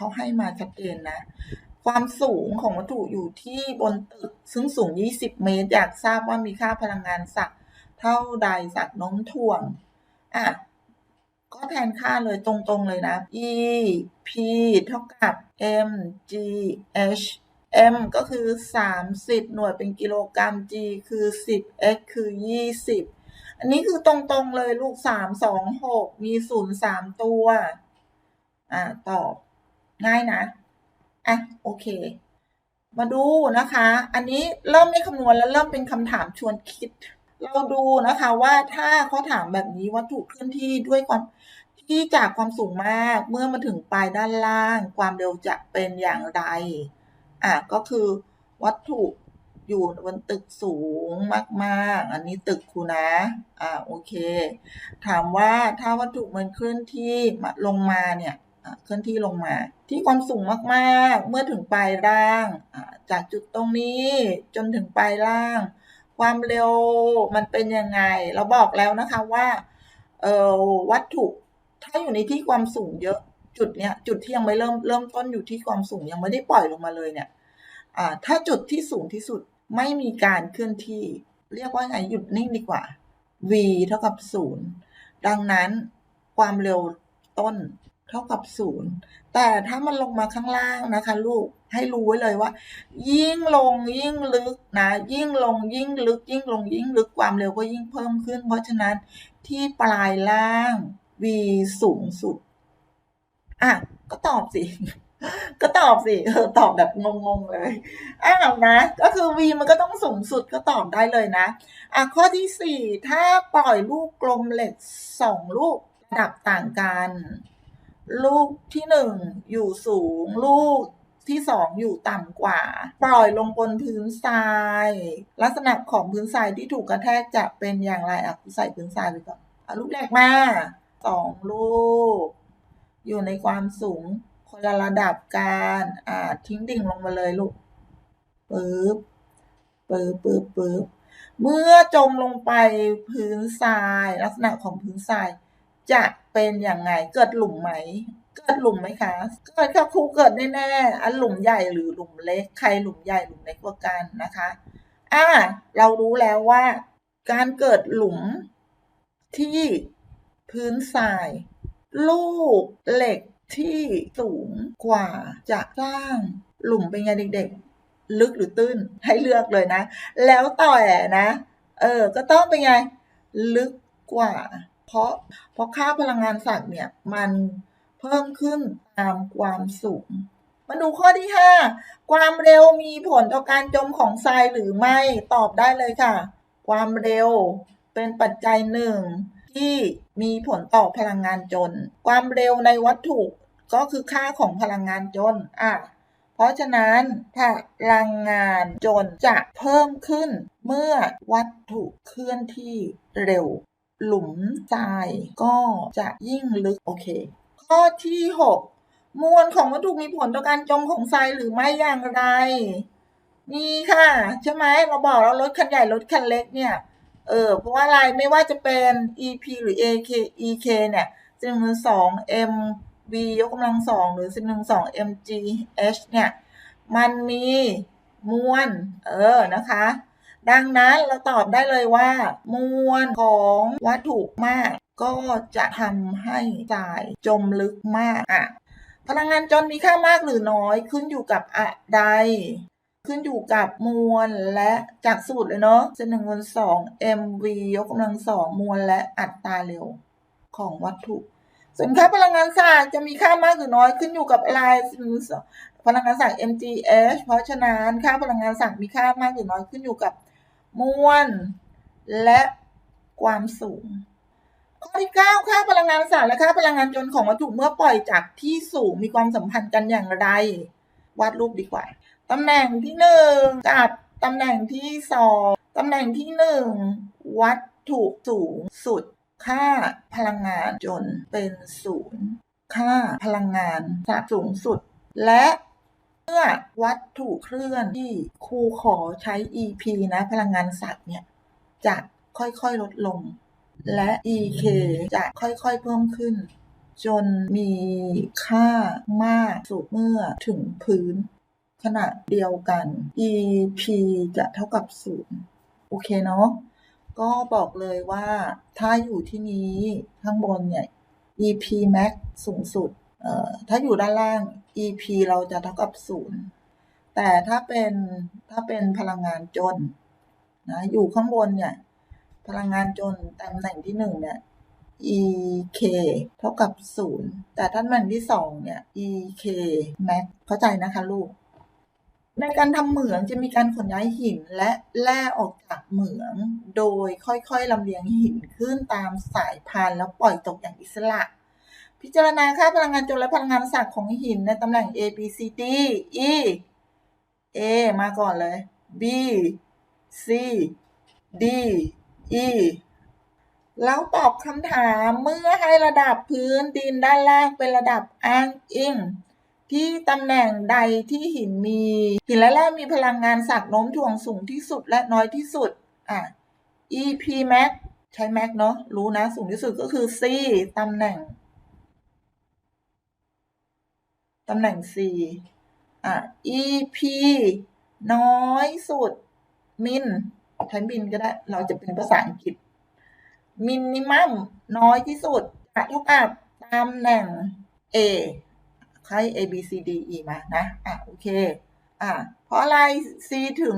เขาให้มาชัดเจนนะ ความสูงของวัตถุอยู่ที่บนตึก ซึ่งสูง 20 เมตร อยากทราบว่ามีค่าพลังงานสักเท่าใดสักน้มถ่วง อะ ก็แทนค่าเลยตรงๆเลยนะ E P เท่ากับ M G H M ก็คือ 30 หน่วยเป็นกิโลกรัม G คือ 10 X คือ 20 อันนี้คือตรงๆเลยลูก 3 2 6 มี 0 3 ตัว อ่าตอบ ง่ายนะอะโอเค มาดูนะคะ อันนี้เริ่มไม่คำนวณแล้วเริ่มเป็นคำถามชวนคิด เราดูนะคะว่าถ้าเขาถามแบบนี้วัตถุเคลื่อนที่ด้วยความที่จากความสูงมากเมื่อมาถึงปลายด้านล่าง ความเร็วจะเป็นอย่างไร อะก็คือวัตถุอยู่บนตึกสูงมากๆ อันนี้ตึกครูนะ อ่าโอเค ถามว่าถ้าวัตถุมันเคลื่อนที่ลงมาเนี่ย เคลื่อนที่ลงมา ที่ความสูงมากๆ เมื่อถึงปลายล่าง จากจุดตรงนี้จนถึงปลายล่าง ความเร็วมันเป็นยังไง เราบอกแล้วนะคะว่าเออวัตถุถ้าอยู่ในที่ความสูงเยอะจุดเนี้ยจุดที่ยังไม่เริ่มเริ่มต้นอยู่ที่ความสูงยังไม่ได้ปล่อยลงมาเลยเนี่ยถ้าจุดที่สูงที่สุดไม่มีการเคลื่อนที่ เรียกว่าไงหยุดนิ่งดีกว่า v เท่ากับศูนย์ดังนั้นความเร็วต้น เท่ากับศูนย์แต่ถ้ามันลงมาข้างล่างนะคะ ลูกให้รู้ไว้เลยว่า ยิ่งลงยิ่งลึกนะ ยิ่งลงยิ่งลึก ยิ่งลงยิ่งลึกความเร็วก็ยิ่งเพิ่มขึ้น เพราะฉะนั้นที่ปลายล่าง v สูงสุด อะ ก็ตอบสิก็ตอบสิเออตอบแบบงงๆเลยอ้าวนะ ก็คือ v มันก็ต้องสูงสุดก็ตอบได้เลยนะ อะข้อที่สี่ถ้าปล่อยลูกกลมเหล็กสองลูกระดับต่างกัน ลูกที่หนึ่งอยู่สูง ลูกที่สองอยู่ต่ำกว่า ปล่อยลงบนพื้นทราย ลักษณะของพื้นทรายที่ถูกกระแทกจะเป็นอย่างไรอะใส่พื้นทรายไปก่อนอาลูกแรกมาสองลูก อยู่ในความสูงคนละระดับกันอ่าทิ้งดิ่งลงมาเลยลูกปึ๊บปึ๊บปึ๊บปึ๊บเมื่อจมลงไปพื้นทราย ลักษณะของพื้นทรายจะ เป็นอย่างไง เกิดหลุมไหม เกิดหลุมไหมคะ เกิดค่ะครูเกิดแน่ๆ อันหลุมใหญ่หรือหลุมเล็ก ใครหลุมใหญ่หลุมเล็กกว่ากันนะคะ อ่า เรารู้แล้วว่า การเกิดหลุมที่พื้นทราย ลูกเหล็กที่สูงกว่าจะสร้างหลุมเป็นไงเด็กๆ ลึกหรือตื้นให้เลือกเลยนะ แล้วแต่นะ เออ ก็ต้องเป็นไง ลึกกว่า เพราะเพราะค่าพลังงานสัตว์เนี่ยมันเพิ่มขึ้นตามความสูงมาดูข้อที่ 5 ความเร็วมีผลต่อการจมของทรายหรือไม่ตอบได้เลยค่ะ ความเร็วเป็นปัจจัยหนึ่งที่มีผลต่อพลังงานจน ความเร็วในวัตถุก็คือค่าของพลังงานจนอะเพราะฉะนั้นพลังงานจนจะเพิ่มขึ้นเมื่อวัตถุเคลื่อนที่เร็ว หลุมทรายก็จะยิ่งลึกโอเค ข้อที่ 6 มวลของวัตถุมีผลต่อการจมของทรายหรือไม่อย่างไรมีค่ะ ใช่ไหมเราบอกแล้วรถคันใหญ่รถคันเล็กเนี่ยเออเพราะว่าอะไรไม่ว่าจะเป็น EP หรือ AK EK เนี่ยจะเป็นสอง M v ยกกำลังสองหรือสิบหนึ่งสอง mgh เนี่ย มันมีมวลเออนะคะ ดังนั้นเราตอบได้เลยว่า มวลของวัตถุมาก ก็จะทำให้ทรายจมลึกมากอะพลังงานจนมีค่ามากหรือน้อยขึ้นอยู่กับอะไร ขึ้นอยู่กับมวลและจากสูตรเลยเนาะจะหนึ่งคูณสอง mv ยกกำลังสองมวลและอัตราเร็วของวัตถุ ส่วนค่าพลังงานสร้างจะมีค่ามากหรือน้อยขึ้นอยู่กับอะไรพลังงานสร้าง mgh เพราะฉะนั้นค่าพลังงานสร้างมีค่ามากหรือน้อยขึ้นอยู่กับ มวล และความสูง ข้อที่ 9 ค่าพลังงานสางและค่าพลังงานจนของวัตถุเมื่อปล่อยจากที่สูงมีความสัมพันธ์กันอย่างไร วาดรูปดีกว่า ตำแหน่งที่หนึ่งกับตำแหน่งที่สองตำแหน่งที่หนึ่งวัตถุสูงสุด ค่าพลังงานจนเป็นศูนย์ค่าพลังงานจะสูงสุด และ เมื่อวัตถุเคลื่อนที่ครูขอใช้ EP นะพลังงานสัตว์เนี่ยจะค่อยๆลดลง และ EK จะค่อยๆเพิ่มขึ้น จนมีค่ามากสุดเมื่อถึงพื้น ขณะเดียวกัน EP จะเท่ากับศูนย์โอเคเนาะก็บอกเลยว่าถ้าอยู่ที่นี้ข้างบนเนี่ย EP max สูงสุด ถ้าอยู่ด้านล่าง EP เราจะเท่ากับศูนย์แต่ถ้าเป็นถ้าเป็นพลังงานจนนะอยู่ข้างบนเนี่ยพลังงานจนตำแหน่งที่หนึ่งเนี่ย EK เท่ากับศูนย์แต่ตำแหน่งที่สองเนี่ย EK max เข้าใจนะคะลูก ในการทำเหมืองจะมีการขนย้ายหินและแร่ออกจากเหมือง โดยค่อยๆลำเลียงหินขึ้นตามสายพานแล้วปล่อยตกอย่างอิสระ พิจารณาค่าพลังงานจนและพลังงานศักดิ์ของหินในตำแหน่ง A B C D E A มาก่อนเลย B C D E แล้วตอบคำถามเมื่อให้ระดับพื้นดินด้านล่างเป็นระดับอ้างอิงที่ตำแหน่งใดที่หินมี หินและแร่มีพลังงานศักดิ์โน้มถ่วงสูงที่สุดและน้อยที่สุด อะ EP max ใช้ max เนาะรู้นะ สูงที่สุดก็คือ C ตำแหน่ง ตำแหน่ง C อะ EP น้อยสุด min ใช้ min ก็ได้ เราจะเป็นภาษาอังกฤษ minimum น้อยที่สุดจะเท่ากับตำแหน่ง A ใคร A B C D E มานะ อะ โอเค อะ เพราะอะไร C ถึง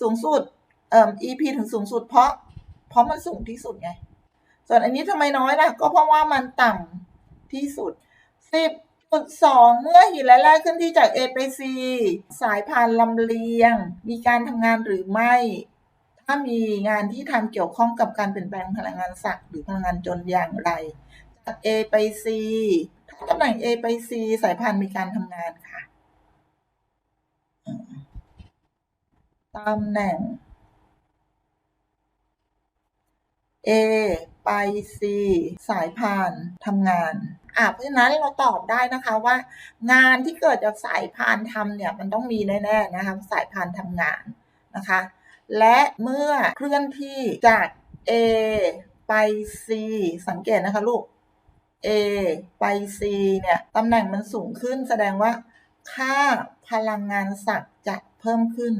สูงสุด เอ่อ EP ถึงสูงสุดเพราะ เพราะมันสูงที่สุดไง ส่วนอันนี้ทำไมน้อยล่ะ ก็เพราะว่ามันต่ำที่สุด 10.2เมื่อหินและแร่ขึ้นที่จาก A ไป C สายพานลำเลียง มีการทำงานหรือไม่ ถ้ามีงานที่ทำเกี่ยวข้องกับการเปลี่ยนแปลงพลังงานศักย์หรือพลังงานจนอย่างไร จาก A ไป C ถ้าตำแหน่ง A ไป C สายพานมีการทำงานค่ะอืมตำแหน่ง A ไป C สายพานทำงาน อะเพราะฉะนั้นเราตอบได้นะคะว่า งานที่เกิดจากสายพานทำเนี่ยมันต้องมีแน่ๆนะคะสายพานทำงานนะคะ และเมื่อเคลื่อนที่จาก A ไป C สังเกตนะคะลูก A ไป C เนี่ยตำแหน่งมันสูงขึ้นแสดงว่า ค่าพลังงานศักย์จะเพิ่มขึ้น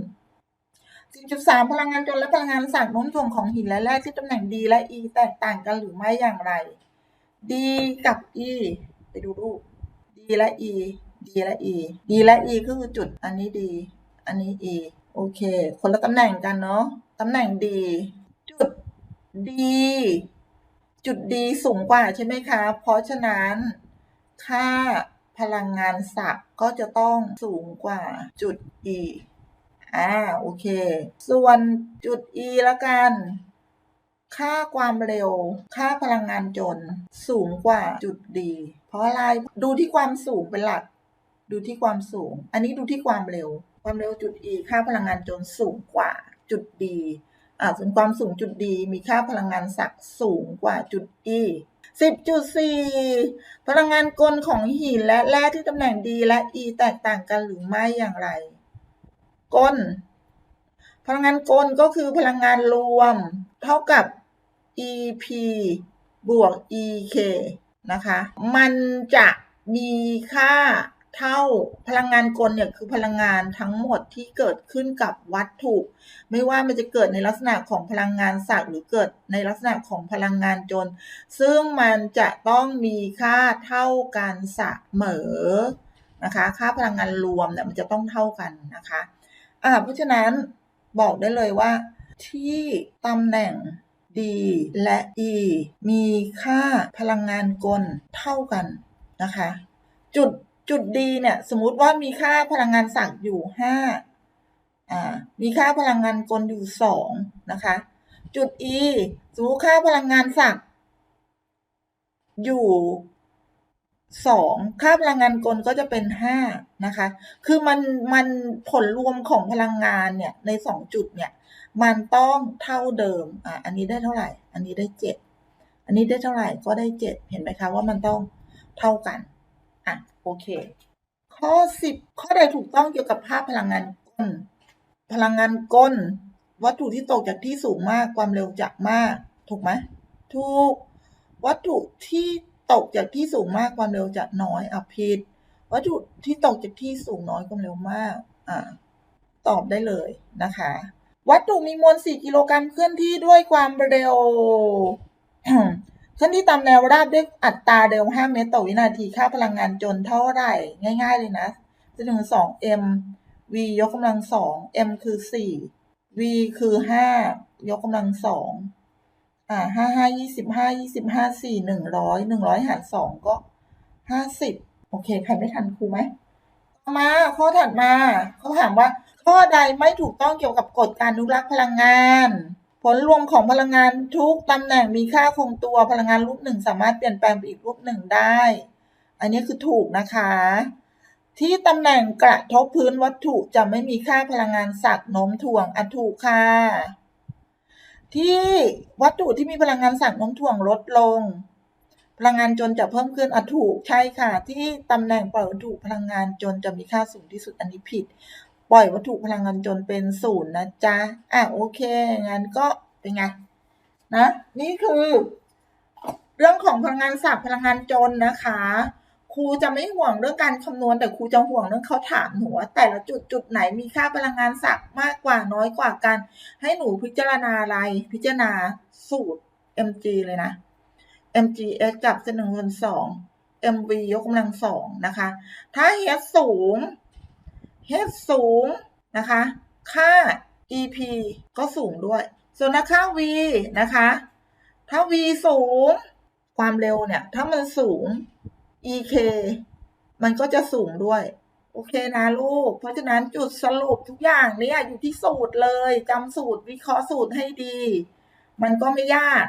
10.3 พลังงานจนและพลังงานศักดิ์โน้มถ่วงของหินและแร่ที่ตำแหน่ง D และ E แตกต่างกันหรือไม่อย่างไร D กับ E ไปดูรูป D และ E D และ E D และ E ก็คือจุดอันนี้ D อันนี้ E โอเค คนละตำแหน่งกันเนาะตำแหน่ง D จุด D จุด D สูงกว่าใช่ไหมคะ เพราะฉะนั้นค่าพลังงานศักดิ์ก็จะต้องสูงกว่าจุด E อ่า โอเค ส่วนจุด E ละกัน ค่าความเร็ว ค่าพลังงานจนสูงกว่าจุด D เพราะอะไรดูที่ความสูงเป็นหลัก ดูที่ความสูง อันนี้ดูที่ความเร็ว ความเร็วจุด E ค่าพลังงานจนสูงกว่าจุด D อ่าส่วนความสูงจุด D มีค่าพลังงานศักดิ์สูงกว่าจุด E 10.4 พลังงานกลของหินและแร่ที่ตำแหน่ง D และ E แตกต่างกันหรือไม่อย่างไร กล พลังงานกลก็คือพลังงานรวม เท่ากับ EP บวก EK นะคะ มันจะมีค่าเท่าพลังงานกลเนี่ยคือพลังงานทั้งหมดที่เกิดขึ้นกับวัตถุ ไม่ว่ามันจะเกิดในลักษณะของพลังงานศักดิ์หรือเกิดในลักษณะของพลังงานจน ซึ่งมันจะต้องมีค่าเท่ากันเสมอนะคะค่าพลังงานรวมเนี่ยมันจะต้องเท่ากันนะคะอ่าเพราะฉะนั้นบอกได้เลยว่าที่ตำแหน่ง D และ E มีค่าพลังงานกลเท่ากันนะคะ จุดจุด D เนี่ย สมมติว่ามีค่าพลังงานศักย์อยู่5อ่ามีค่าพลังงานกลอยู่2นะคะ จุด E สมมติค่าพลังงานศักย์อยู่2ค่าพลังงานกลก็จะเป็น5นะคะ คือมันมันผลรวมของพลังงานเนี่ยใน2จุดเนี่ย มันต้องเท่าเดิม อะ อันนี้ได้เท่าไหร่ อันนี้ได้7อันนี้ได้เท่าไหร่ ก็ได้7เห็นไหมคะว่ามันต้องเท่ากัน อะ โอเค ข้อ10ข้อใดถูกต้องเกี่ยวกับภาพพลังงานกลพลังงานกลวัตถุที่ตกจากที่สูงมาก ความเร็วจะมาก ถูกไหม ถูก วัตถุที่ตกจากที่สูงมาก ความเร็วจะน้อย อะผิด วัตถุที่ตกจากที่สูงน้อย ความเร็วมาก อ่า ตอบได้เลยนะคะ วัตถุมีมวล 4 กิโลกรัมเคลื่อนที่ด้วยความเร็ว เคลื่อนที่ตามแนวราบด้วยอัตราเร็ว 5 เมตรต่อวินาที ค่าพลังงานจนเท่าไหร่ ง่าย ๆ เลยนะ จะถึง 2 m v ยกกำลัง 2 m คือ 4 v คือ 5 ยกกำลัง 2 อ่าห้าห้ายี่สิบห้ายี่สิบห้าสี่หนึ่งร้อยหนึ่งร้อยหารสองก็ห้าสิบโอเค ใครไม่ทันครูไหม มา ข้อถัดมา เขาถามว่า ข้อใดไม่ถูกต้องเกี่ยวกับกฎการอนุรักษ์พลังงาน ผลรวมของพลังงานทุกตำแหน่งมีค่าคงตัวพลังงานรูปหนึ่งสามารถเปลี่ยนแปลงไปอีกรูปหนึ่งได้ อันนี้คือถูกนะคะ ที่ตำแหน่งกระทบพื้นวัตถุจะไม่มีค่าพลังงานสักโน้มถ่วงอันถูกค่ะที่วัตถุที่มีพลังงานสั่งโน้มถ่วงลดลง พลังงานจนจะเพิ่มขึ้นอถูกใช่ค่ะ ที่ตำแหน่งปล่อยวัตถุพลังงานจนจะมีค่าสูงที่สุดอันนี้ผิด ปล่อยวัตถุพลังงานจนเป็นศูนย์นะจ๊ะอะโอเค งั้นก็เป็นไงนะ นี่คือ เรื่องของพลังงานสับพลังงานจนนะคะ ครูจะไม่ห่วงเรื่องการคำนวณ แต่ครูจะห่วงเรื่องเขาถามหนูว่าแต่ละจุดจุดไหนมีค่าพลังงานสักมากกว่าน้อยกว่ากัน ให้หนูพิจารณาอะไร พิจารณาสูตร mg เลยนะ mgs กับเส้นหนึ่งส่วนสอง mv ยกกำลังสองนะคะ ถ้า h สูง h สูงนะคะ ค่า ep ก็สูงด้วย ส่วนถ้าค่า v นะคะ ถ้า v สูง ความเร็วเนี่ย ถ้ามันสูง ek มันก็จะสูงด้วย โอเคนะลูก เพราะฉะนั้นจุดสรุปทุกอย่างเนี่ยอยู่ที่สูตรเลยจำสูตรวิเคราะห์สูตรให้ดี มันก็ไม่ยาก